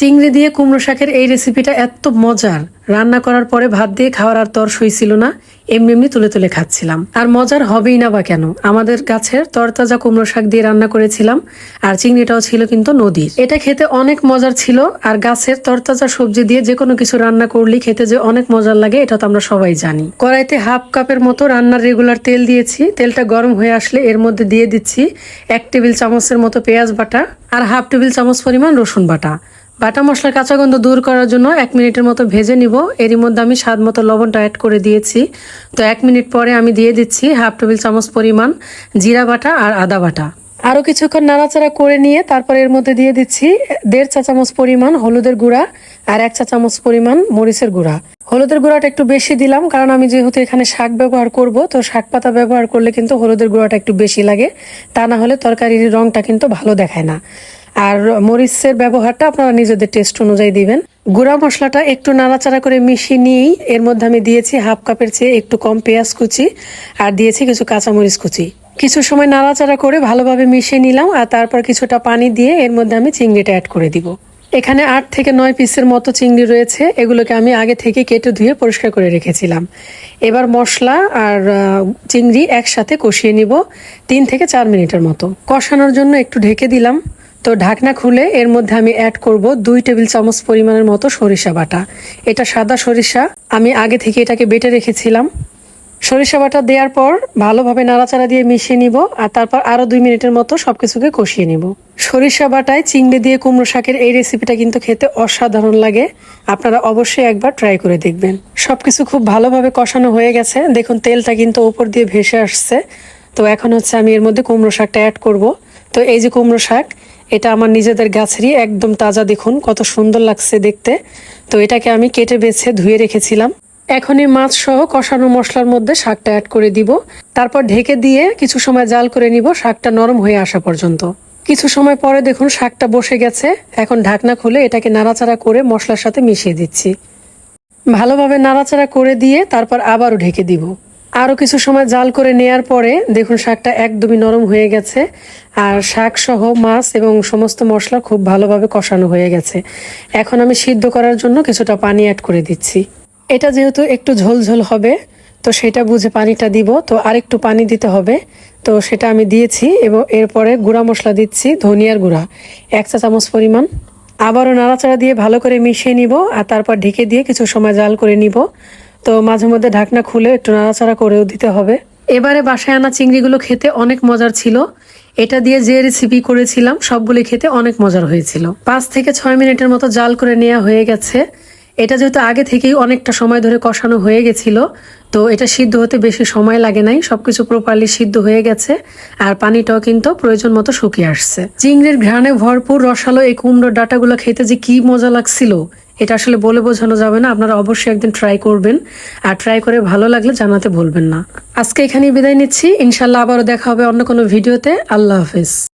চিংড়ি দিয়ে কুমড়ো শাকের এই রেসিপিটা এত মজার। রান্না করার পরে ভাত দিয়ে খাওয়ার আর তর সইছিল না, এমনি এমনি তুলে তুলে খাচ্ছিলাম। আর মজার হবেই না বা কেন? আমাদের গাছের তরতাজা কুমড়ো শাক দিয়ে রান্না করেছিলাম, আর চিংড়িটাও ছিল কিন্তু নদীর। এটা খেতে অনেক মজার ছিল, আর গাছের তরতাজা সবজি দিয়ে যে কোনো কিছু রান্না করলে খেতে যে অনেক মজার লাগে, এটা তো আমরা সবাই জানি। কড়াইতে হাফ কাপের মতো রান্নার রেগুলার তেল দিয়েছি। তেলটা গরম হয়ে আসলে এর মধ্যে দিয়ে দিচ্ছি এক টেবিল চামচের মতো পেঁয়াজ বাটা আর হাফ টেবিল চামচ পরিমাণ রসুন বাটা। বাটা মশলার কাঁচা গন্ধ দূর করার জন্য এক মিনিটের মতো ভেজে নিব। এরই মধ্যে আমি স্বাদ মতো লবণটা অ্যাড করে দিয়েছি। তো এক মিনিট পরে আমি দিয়ে দিচ্ছি হাফ টেবিল চামচ পরিমাণ জিরা বাটা আর আদা বাটা। আরও কিছুক্ষণ নাড়াচাড়া করে নিয়ে তারপর এর মধ্যে দিয়ে দিচ্ছি দেড় চা চামচ পরিমাণ হলুদের গুঁড়া আর এক চা চামচ পরিমাণ মরিচের গুঁড়া। হলুদের গুঁড়াটা একটু বেশি দিলাম কারণ আমি যেহেতু এখানে শাক ব্যবহার করব, তো শাক পাতা ব্যবহার করলে কিন্তু হলুদের গুঁড়াটা একটু বেশি লাগে। তা না হলে তরকারির রংটা কিন্তু ভালো দেখায় না। আর মরিচের ব্যবহারটা আপনারা নিজেদের টেস্ট অনুযায়ী দিবেন। গুঁড়া মশলাটা একটু নাড়াচাড়া করে মিশিয়ে নিয়েই এর মধ্যে আমি দিয়েছি হাফ কাপের চেয়ে একটু কম পেঁয়াজ কুচি আর দিয়েছি কিছু কাঁচামরিচ কুচি। কিছু সময় নাড়াচাড়া করে ভালোভাবে মিশিয়ে নিলাম আর তারপর কিছুটা পানি দিয়ে এর মধ্যে আমি চিংড়িটা অ্যাড করে দিব। এখানে আট থেকে নয় পিসের মতো চিংড়ি রয়েছে, এগুলোকে আমি আগে থেকে কেটে ধুয়ে পরিষ্কার করে রেখেছিলাম। এবার মশলা আর চিংড়ি একসাথে কষিয়ে নিব তিন থেকে চার মিনিটের মতো। কষানোর জন্য একটু ঢেকে দিলাম। তো ঢাকনা খুলে এর মধ্যে আমি অ্যাড করব দুই টেবিল চামচ পরিমাণের মতো সরিষা বাটা। এটা সাদা সরিষা। আমি আগে থেকে এটাকে বেটে রেখেছিলাম। সরিষা বাটা দেওয়ার পর ভালোভাবে নাড়াচাড়া দিয়ে মিশিয়ে নিব আর তারপর আরও দুই মিনিটের মতো সব কিছুকে কষিয়ে নিব। সরিষা বাটায় চিংড়ি দিয়ে কুমড়ো শাকের এই রেসিপিটা কিন্তু খেতে অসাধারণ লাগে। আপনারা অবশ্যই একবার ট্রাই করে দেখবেন। সব কিছু খুব ভালোভাবে কষানো হয়ে গেছে। দেখুন, তেলটা কিন্তু ওপর দিয়ে ভেসে আসছে। তো এখন হচ্ছে আমি এর মধ্যে কুমড়ো শাকটা অ্যাড করব। তো এই যে কুমড়ো শাক, এটা আমার নিজেদের গাছেরই একদম তাজা দেখুন, কত সুন্দর লাগছে দেখতে। তো এটাকে আমি কেটে বেছে ধুয়ে রেখেছিলাম। এখন এই মাছ সহ কষানো মশলার মধ্যে শাকটা অ্যাড করে দিব। তারপর ঢেকে দিয়ে কিছু সময় জাল করে নিব, শাকটা নরম হয়ে আসা পর্যন্ত। কিছু সময় পরে দেখুন শাকটা বসে গেছে। এখন ঢাকনা খুলে এটাকে নাড়াচাড়া করে মশলার সাথে মিশিয়ে দিচ্ছি। ভালোভাবে নাড়াচাড়া করে দিয়ে তারপর আবারও ঢেকে দিব। আরও কিছু সময় জাল করে নেয়ার পরে দেখুন শাকটা একদমই নরম হয়ে গেছে। আর শাক সহ মাছ এবং সমস্ত মশলা খুব ভালোভাবে কষানো হয়ে গেছে। এখন আমি সিদ্ধ করার জন্য কিছুটা পানি অ্যাড করে দিচ্ছি। এটা যেহেতু একটু ঝোলঝোল হবে, তো সেটা বুঝে পানিটা দিব। তো আরেকটু পানি দিতে হবে। তো সেটা আমি দিয়েছি এবং এরপরে গুঁড়া মশলা দিচ্ছি, ধনিয়ার গুঁড়া, এক চা চামচ পরিমাণ। আবারও নাড়াচাড়া দিয়ে ভালো করে মিশিয়ে নিব আর তারপর ঢেকে দিয়ে কিছু সময় জাল করে নিব। তো মাঝে মধ্যে ঢাকনা খুলে একটু নাড়াচাড়া করেও দিতে হবে। এবারে বাসায় আনা চিংড়িগুলো খেতে অনেক মজার ছিল। এটা দিয়ে যে রেসিপি করেছিলাম, সবগুলি খেতে অনেক মজার হয়েছিল। পাঁচ থেকে ছয় মিনিটের মতো জাল করে নেওয়া হয়ে গেছে। এটা যেহেতু আগে থেকেই অনেকটা সময় ধরে কষানো হয়ে গেছিল, তো এটা সিদ্ধ হতে বেশি সময় লাগে নাই, সবকিছু প্রপারলি সিদ্ধ হয়ে গেছে, আর পানিটাও কিন্তু প্রয়োজন মতো শুকিয়ে আসছে। চিংড়ির ঘ্রাণে ভরপুর রসালো এই কুমড়োর ডাটাগুলো খেতে যে কি মজা লাগছিল, এটা আসলে বলে বোঝানো যাবে না, আপনারা অবশ্যই একদিন ট্রাই করবেন, আর ট্রাই করে ভালো লাগলে জানাতে ভুলবেন না। আজকে এখানেই বিদায় নিচ্ছি, ইনশাল্লাহ আবারও দেখা হবে অন্য কোনো ভিডিওতে, আল্লাহ হাফেজ।